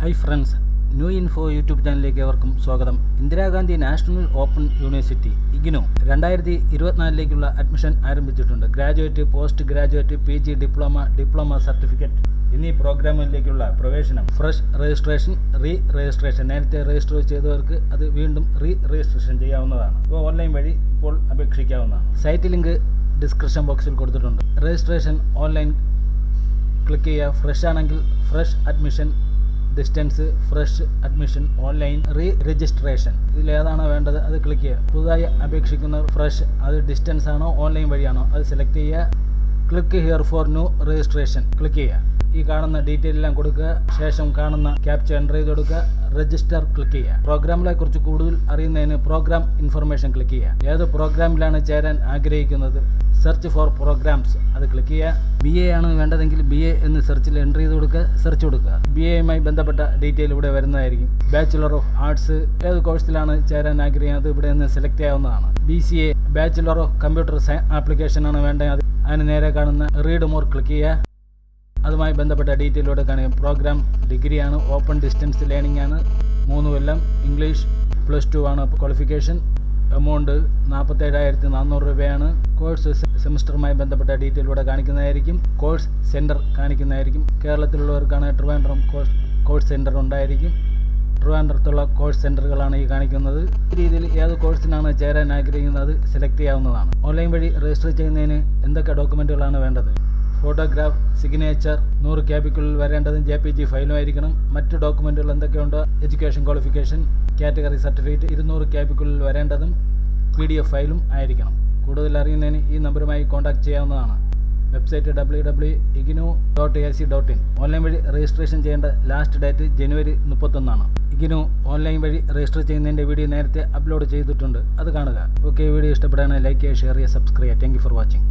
Hi friends new info YouTube ചാനലിലേക്ക് ഏവർക്കും സ്വാഗതം. Indira Gandhi national open university IGNOU രണ്ടായിരത്തി ഇരുപത്തിനാലിലേക്കുള്ള അഡ്മിഷൻ ആരംഭിച്ചിട്ടുണ്ട്. Graduate post graduate P G diploma diploma certificate എന്നീ പ്രോഗ്രാമിലേക്കുള്ള പ്രവേശനം. ഫ്രഷ് രജിസ്ട്രേഷൻ റീ രജിസ്ട്രേഷൻ നേരത്തെ രജിസ്റ്റർ ചെയ്തവർക്ക് അത് വീണ്ടും റീ രജിസ്ട്രേഷൻ ചെയ്യാവുന്നതാണ്. ഇപ്പോൾ ഓൺലൈൻ വഴി ഇപ്പോൾ അപേക്ഷിക്കാവുന്നതാണ്. സൈറ്റ് ലിങ്ക് ഡിസ്ക്രിപ്ഷൻ ബോക്സിൽ കൊടുത്തിട്ടുണ്ട്. രജിസ്ട്രേഷൻ ഓൺലൈൻ ക്ലിക്ക് ചെയ്യുക. ഫ്രഷ് ആണെങ്കിൽ fresh admission distance fresh admission online re registration ഇതിൽ ഏതാണോ വേണ്ടത്. അത് ക്ലിക്ക് ചെയ്യുക. പുതുതായി അപേക്ഷിക്കുന്ന ഫ്രഷ് അത് ഡിസ്റ്റൻസ് ആണോ ഓൺലൈൻ വഴിയാണോ അത് സെലക്ട് ചെയ്യുക. Click here for new registration click ചെയ്യുക. ഈ കാണുന്ന ഡീറ്റെയിൽ എല്ലാം കൊടുക്കുക. ശേഷം കാണുന്ന ക്യാപ്ചർ എന്റർ ചെയ്ത് കൊടുക്കുക. രജിസ്റ്റർ ക്ലിക്ക് ചെയ്യുക. പ്രോഗ്രാമിനെ കുറിച്ച് കൂടുതൽ അറിയുന്നതിന് പ്രോഗ്രാം ഇൻഫർമേഷൻ ക്ലിക്ക് ചെയ്യുക. ഏത് പ്രോഗ്രാമിലാണ് ചേരാൻ ആഗ്രഹിക്കുന്നത്? സെർച്ച് ഫോർ പ്രോഗ്രാംസ് അത് ക്ലിക്ക് ചെയ്യുക. ബി എ ആണ് വേണ്ടതെങ്കിൽ ബി എ എന്ന് സെർച്ചിൽ എന്റർ ചെയ്ത് കൊടുക്കുക. സെർച്ച് കൊടുക്കുക. ബി എയുമായി ബന്ധപ്പെട്ട ഡീറ്റെയിൽ ഇവിടെ വരുന്നതായിരിക്കും. ബാച്ചുലർ ഓഫ് ആർട്സ് ഏത് കോഴ്സിലാണ് ചേരാൻ ആഗ്രഹിക്കുന്നത്? ഇവിടെ നിന്ന് സെലക്ട് ചെയ്യാവുന്നതാണ്. B C A bachelor of computer application ആണ് വേണ്ടത്. അത് അതിന് നേരെ കാണുന്ന റീഡ് മോർ ക്ലിക്ക് ചെയ്യുക. അതുമായി ബന്ധപ്പെട്ട ഡീറ്റെയിലൂടെ കാണുക പ്രോഗ്രാം ഡിഗ്രിയാണ് ഓപ്പൺ ഡിസ്റ്റൻസ് ലേണിംഗ് ആണ്. മൂന്ന് കൊല്ലം ഇംഗ്ലീഷ് പ്ലസ് ടു ആണ് ക്വാളിഫിക്കേഷൻ എമൗണ്ട് നാൽപ്പത്തേഴായിരത്തി നാനൂറ് രൂപയാണ് കോഴ്സ് സെമിസ്റ്ററുമായി ബന്ധപ്പെട്ട ഡീറ്റെയിലൂടെ കാണിക്കുന്നതായിരിക്കും. കോഴ്സ് സെന്റർ കാണിക്കുന്നതായിരിക്കും. കേരളത്തിലുള്ളവർക്കാണ് ട്രിവാൻഡ്രം കോഴ്സ് കോഴ്സ് സെന്റർ ഉണ്ടായിരിക്കും. ട്രിവാൻഡ്രത്തുള്ള കോഴ്സ് സെന്ററുകളാണ് ഈ കാണിക്കുന്നത്. ഈ രീതിയിൽ ഏത് കോഴ്സിനാണ് ചേരാൻ ആഗ്രഹിക്കുന്നത് സെലക്ട് ചെയ്യാവുന്നതാണ്. ഓൺലൈൻ വഴി രജിസ്റ്റർ ചെയ്യുന്നതിന് എന്തൊക്കെ ഡോക്യുമെന്റുകളാണ് വേണ്ടത്? ഫോട്ടോഗ്രാഫ് സിഗ്നേച്ചർ നൂറ് ക്യാബിക്കുള്ളിൽ വരേണ്ടതും ജെ പി ജി ഫയലും ആയിരിക്കണം. മറ്റ് ഡോക്യുമെന്റുകൾ എന്തൊക്കെയുണ്ടോ? എഡ്യൂക്കേഷൻ ക്വാളിഫിക്കേഷൻ കാറ്റഗറി സർട്ടിഫിക്കറ്റ് ഇരുന്നൂറ് ക്യാബിക്കുള്ളിൽ വരേണ്ടതും പി ഡി എഫ് ഫയലും ആയിരിക്കണം. കൂടുതൽ അറിയുന്നതിന് ഈ നമ്പറുമായി കോൺടാക്ട് ചെയ്യാവുന്നതാണ്. Website W W IGNOU dot A C dot in online വഴി രജിസ്ട്രേഷൻ ചെയ്യേണ്ട ലാസ്റ്റ് ഡേറ്റ് ജനുവരി മുപ്പത്തൊന്നാണ്. ഇഗ്നു ഓൺലൈൻ വഴി രജിസ്റ്റർ ചെയ്യുന്നതിന്റെ വീഡിയോ നേരത്തെ അപ്ലോഡ് ചെയ്തിട്ടുണ്ട്. അത് കാണുക. ഓക്കെ വീഡിയോ ഇഷ്ടപ്പെടുകയാണെങ്കിൽ ലൈക്ക് ചെയ്യുക ഷെയർ ചെയ്യുക സബ്സ്ക്രൈബ് ചെയ്യുക. Thank for watching